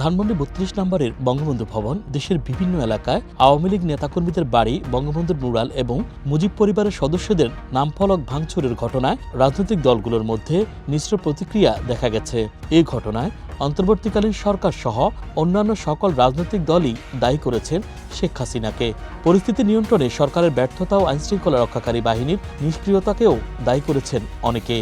ধানমন্ডি বত্রিশ নম্বরের বঙ্গবন্ধু ভবন দেশের বিভিন্ন এলাকায় আওয়ামী লীগ নেতাকর্মীদের বাড়ি, বঙ্গবন্ধুর মুরাল এবং মুজিব পরিবারের সদস্যদের নামফলক ভাঙচুরের ঘটনায় রাজনৈতিক দলগুলোর মধ্যে মিশ্র প্রতিক্রিয়া দেখা গেছে। এই ঘটনায় অন্তর্বর্তীকালীন সরকার সহ অন্যান্য সকল রাজনৈতিক দলই দায়ী করেছেন শেখ হাসিনাকে। পরিস্থিতি নিয়ন্ত্রণে সরকারের ব্যর্থতা ও আইনশৃঙ্খলা রক্ষাকারী বাহিনীর নিষ্ক্রিয়তাকেও দায়ী করেছেন অনেকে।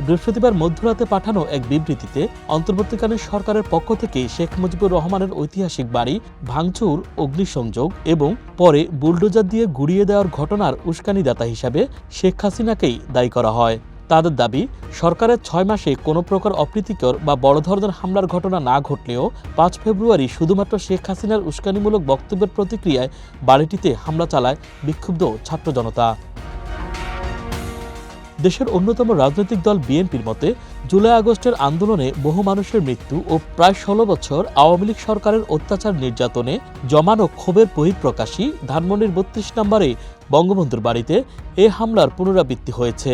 বৃহস্পতিবার মধ্যরাতে পাঠানো এক বিবৃতিতে অন্তর্বর্তীকালীন সরকারের পক্ষ থেকে শেখ মুজিবুর রহমানের ঐতিহাসিক বাড়ি, ভাঙচুর, অগ্নিসংযোগ এবং পরে বুলডোজার দিয়ে গুড়িয়ে দেওয়ার ঘটনার উস্কানিদাতা হিসাবে শেখ হাসিনাকেই দায়ী করা হয়। তাদের দাবি, সরকারের ছয় মাসে কোনো প্রকার অপ্রীতিকর বা বড় ধরনের হামলার ঘটনা না ঘটলেও পাঁচ ফেব্রুয়ারি শুধুমাত্র শেখ হাসিনার উস্কানিমূলক বক্তব্যের প্রতিক্রিয়ায় বাড়িটিতে হামলা চালায় বিক্ষুব্ধ ছাত্র জনতা। দেশের অন্যতম রাজনৈতিক দল বিএনপির মতে, জুলাই আগস্টের আন্দোলনে বহু মানুষের মৃত্যু ও প্রায় ষোলো বছর আওয়ামী লীগ সরকারের অত্যাচার নির্যাতনে জমানো ক্ষোভের বহিঃপ্রকাশই ধানমন্ডির বত্রিশ নম্বরে বঙ্গবন্ধুর বাড়িতে এ হামলার পুনরাবৃত্তি হয়েছে।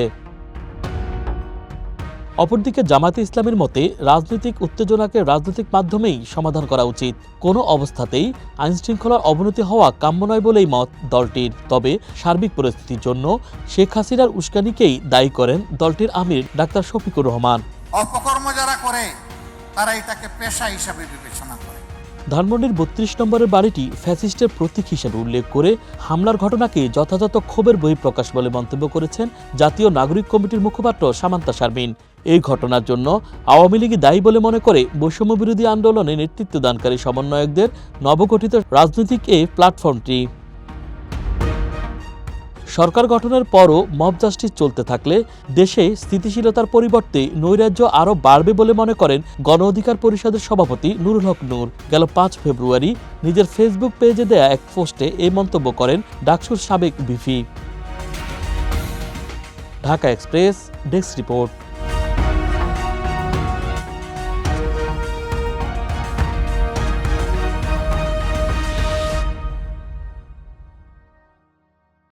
অপরদিকে জামাতে ইসলামের মতে, রাজনৈতিক উত্তেজনাকে রাজনৈতিক মাধ্যমেই সমাধান করা উচিত। কোনো অবস্থাতেই আইনশৃঙ্খলার অবনতি হওয়া কাম্য নয় বলেই মত দলটির। তবে সার্বিক পরিস্থিতির জন্য শেখ হাসিনার উস্কানিকেই দায়ী করেন দলটির আমির ডাক্তার শফিকুর রহমান। অপকর্ম যারা করে, তারা এটাকে পেশা হিসাবে বিবেচনা করে। ধানমন্ডির বত্রিশ নম্বরের বাড়িটি ফ্যাসিস্টের প্রতীক হিসেবে উল্লেখ করে হামলার ঘটনাকে যথাযথ ক্ষোভের বহিঃপ্রকাশ বলে মন্তব্য করেছেন জাতীয় নাগরিক কমিটির মুখপাত্র সামান্তা শারমিন। এই ঘটনার জন্য আওয়ামী লীগই দায়ী বলে মনে করে বৈষম্য বিরোধী আন্দোলনে নেতৃত্বদানকারী সমন্বয়কদের নবগঠিত রাজনৈতিক এই প্ল্যাটফর্মটি। সরকার গঠনের পরও মব জাস্টিস চলতে থাকলে দেশে স্থিতিশীলতার পরিবর্তে নৈরাজ্য আরও বাড়বে বলে মনে করেন গণ অধিকার পরিষদের সভাপতি নুরুল হক নূর। গেল পাঁচ ফেব্রুয়ারি নিজের ফেসবুক পেজে দেয়া এক পোস্টে এই মন্তব্য করেন ডাকসুর সাবেক VP. Dhaka express, desk report.